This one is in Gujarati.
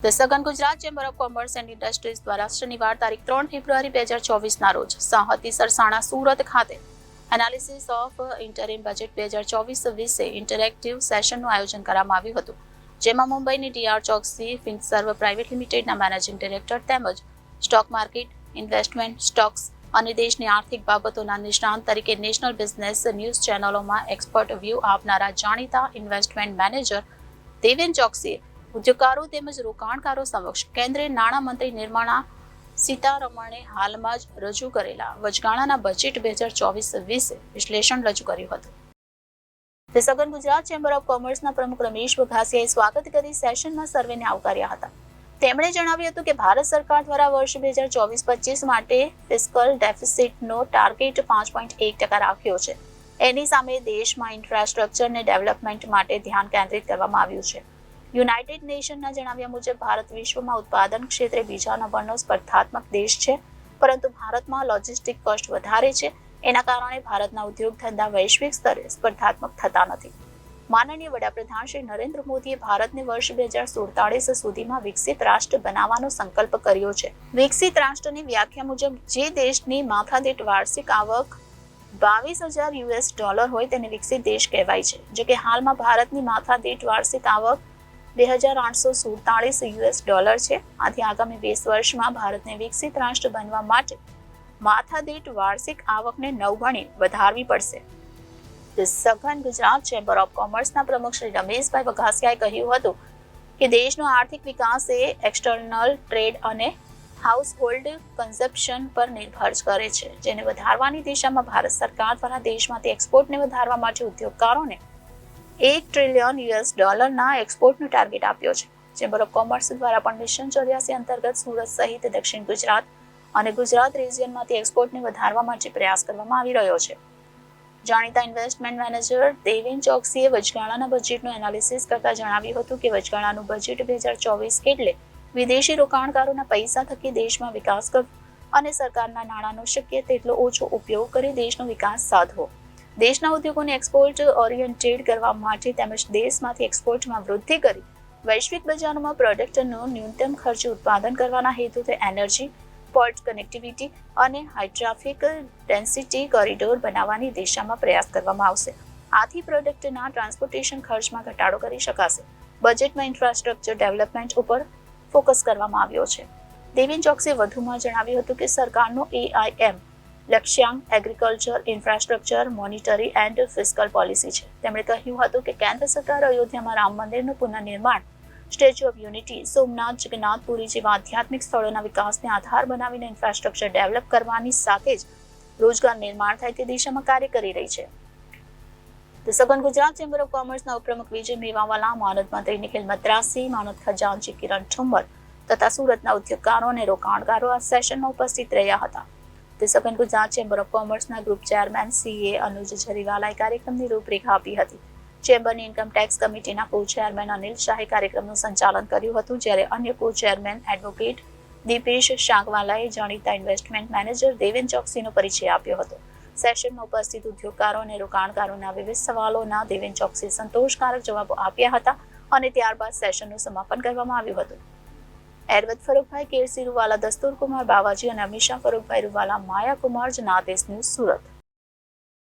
The southern Gujarat chamber of commerce and industries દ્વારા શનિવાર તારીખ ત્રણ ફેબ્રુઆરી બે હજાર ચોવીસના રોજ સાહતી સરસાણા સુરત ખાતે એનાલિસિસ ઓફ ઇન્ટરિમ બજેટ બે હજાર ચોવીસ વિશે ઇન્ટરેક્ટિવ સેશનનું આયોજન કરવામાં આવ્યું હતું, જેમાં મુંબઈની ડીઆર ચોકસી, ફિનસર્વ પ્રાઇવેટ લિમિટેડના મેનેજિંગ ડિરેક્ટર તેમજ સ્ટોક માર્કેટ ઇન્વેસ્ટમેન્ટ સ્ટોક્સ અને દેશની આર્થિક બાબતોના નિષ્ણાંત તરીકે નેશનલ બિઝનેસ ન્યૂઝ ચેનલોમાં એક્સપર્ટ વ્યૂ આપનારા જાણીતા ઇન્વેસ્ટમેન્ટ મેનેજર દેવેન ચોકસીએ ઉદ્યોગકારો તેમજ રોકાણકારો સમક્ષ કેન્દ્રીય નાણામંત્રી નિર્મળા સીતારમણે હાલમાં જ રજૂ કરેલા વચગાળાના બજેટ બે હજાર ચોવીસ વિશે વિશ્લેષણ રજૂ કર્યું હતું. તે સઘન ગુજરાત ચેમ્બર ઓફ કોમર્સના પ્રમુખ રમેશ બઘાસિયાએ સ્વાગત કરી સેશનમાં સર્વેને આવકાર્યા હતા. તેમણે જણાવ્યું હતું કે ભારત સરકાર દ્વારા વર્ષ બે હજાર ચોવીસ પચીસ માટે ફિસ્કલ ડેફિસિટનો ટાર્ગેટ પાંચ પોઈન્ટ એક ટકા રાખ્યો છે. એની સામે દેશમાં ઇન્ફ્રાસ્ટ્રક્ચરને ડેવલપમેન્ટ માટે ધ્યાન કેન્દ્રિત કરવામાં આવ્યું છે. યુનાઇટેડ નેશનના જણાવ્યા મુજબ, ભારત વિશ્વમાં ઉત્પાદન ક્ષેત્રે બીજા નંબરનો સ્પર્ધાત્મક દેશ છે. પરંતુ ભારતમાં લોજિસ્ટિક કોસ્ટ વધારે છે. એના કારણે ભારતના ઉદ્યોગ ધંધા વૈશ્વિક સ્તરે સ્પર્ધાત્મક થતા નથી. માનનીય વડાપ્રધાન શ્રી નરેન્દ્ર મોદીએ ભારતને વર્ષ બે હજાર સુડતાળીસ સુધીમાં વિકસિત રાષ્ટ્ર બનાવવાનો સંકલ્પ કર્યો છે. વિકસિત રાષ્ટ્રની વ્યાખ્યા મુજબ, જે દેશની માથાદીઠ વાર્ષિક આવક બાવીસ હજાર યુએસ ડોલર હોય તેને વિકસિત દેશ કહેવાય છે. જો કે હાલમાં ભારતની માથાદીઠ વાર્ષિક આવક બે હજાર આઠસો સુડતાલીસ યુએસ ડોલર છે. આથી આગામી વીસ વર્ષમાં ભારતને વિકસિત રાષ્ટ્ર બનવા માટે માથાદીઠ વાર્ષિક આવકને નવ ગણી વધારવી પડશે. સઘન ગુજરાત ચેમ્બર ઓફ કોમર્સના પ્રમુખ શ્રી રમેશભાઈ વઘાસિયાએ કહ્યું હતું કે દેશનો આર્થિક વિકાસ એ એક્સટર્નલ ટ્રેડ અને હાઉસ હોલ્ડ કન્ઝપ્શન પર નિર્ભર કરે છે. જેને વધારવાની દિશામાં ભારત સરકાર દ્વારા દેશમાંથી એક્સપોર્ટને વધારવા માટે ઉદ્યોગકારોને એક ટ્રિલિયન યુએસ ડોલરના એક્સપોર્ટનો ટાર્ગેટ આપ્યો છે. ચેમ્બર ઓફ કોમર્સ દ્વારા પણ મિશન ચોર્યાસી અંતર્ગત સુરત સહિત દક્ષિણ ગુજરાત અને ગુજરાત રિજિયનમાંથી એક્સપોર્ટને વધારવા માટે પ્રયાસ કરવામાં આવી રહ્યો છે. જાણીતા ઇન્વેસ્ટમેન્ટ મેનેજર દેવિન ચોકસીએ વચગાળાના બજેટનું એનાલિસિસ કરતા જણાવ્યું હતું કે વચગાળાનું બજેટ બે હજાર ચોવીસ એટલે વિદેશી રોકાણકારોના પૈસા થકી દેશમાં વિકાસ કરવો અને સરકારના નાણાંનો શક્ય તેટલો ઓછો ઉપયોગ કરી દેશનો વિકાસ સાધવો. દેશના ઉદ્યોગોને એક્સપોર્ટ ઓરિએન્ટેડ કરવા માટે તેમજ દેશમાંથી એક્સપોર્ટમાં વૃદ્ધિ કરી વૈશ્વિક બજારોમાં પ્રોડક્ટનું ન્યૂનતમ ખર્ચે ઉત્પાદન કરવાના હેતુથી એનર્જી પોર્ટ કનેક્ટિવિટી અને હાઈ ડેન્સિટી કોરિડોર બનાવવાની દિશામાં પ્રયાસ કરવામાં આવશે. આથી પ્રોડક્ટના ટ્રાન્સપોર્ટેશન ખર્ચમાં ઘટાડો કરી શકાશે. બજેટમાં ઇન્ફ્રાસ્ટ્રક્ચર ડેવલપમેન્ટ ઉપર ફોકસ કરવામાં આવ્યો છે. દેવેન ચોકસીએ વધુમાં જણાવ્યું હતું કે સરકારનો એઆઈએમ લક્ષ્યાંક agriculture infrastructure monetary and fiscal policy છે. તેમણે કહ્યું હતું કે કેન્દ્ર સરકાર અયોધ્યામાં રામ મંદિરનું પુનઃનિર્માણ statue of unity Somnath Jagannathpuri જેવા આધ્યાત્મિક સ્થળોના વિકાસને આધાર બનાવીને ઇન્ફ્રાસ્ટ્રક્ચર ડેવલપ કરવાની સાથે જ રોજગાર નિર્માણ થાય તે દિશામાં કાર્ય કરી રહી છે. સઘન ગુજરાત ચેમ્બર ઓફ કોમર્સના ઉપપ્રમુખ વિજય મેવાવાલા, માનદ મંત્રી નિખિલ મદ્રાસી, માનદ ખજાનચી કિરણ ઠુંબર તથા સુરતના ઉદ્યોગકારો અને રોકાણકારો આ સેશનમાં ઉપસ્થિત રહ્યા હતા. સઘન ગુજરાત ચેમ્બર ઓફ કોમર્સના ગ્રુપ ચેરમેન સીએ અનુજ જરીવાલાએ કાર્યક્રમની રૂપરેખા આપી હતી. ચેમ્બરની ઇન્કમ ટેક્સ કમિટીના કો ચેરમેન અનિલ શાહે કાર્યક્રમનું સંચાલન કર્યું હતું, જ્યારે અન્ય કો ચેરમેન એડવોકેટ દીપેશ શાંગવાલાએ જાણીતા ઇન્વેસ્ટમેન્ટ મેનેજર દેવેન ચોકસીનો પરિચય આપ્યો હતો. સેશનમાં ઉપસ્થિત ઉદ્યોગકારો અને રોકાણકારોના વિવિધ સવાલોના દેવેન ચોકસીએ સંતોષકારક જવાબો આપ્યા હતા અને ત્યારબાદ સેશનનું સમાપન કરવામાં આવ્યું હતું. એરવત ફરુખભાઈ કેરસી રૂવાલા, દસ્તુર કુમાર બાવાજી અને અમીશા ફરુખભાઈ રૂવાલા માયા કુમાર જનાદેશ ન્યૂઝ સુરત.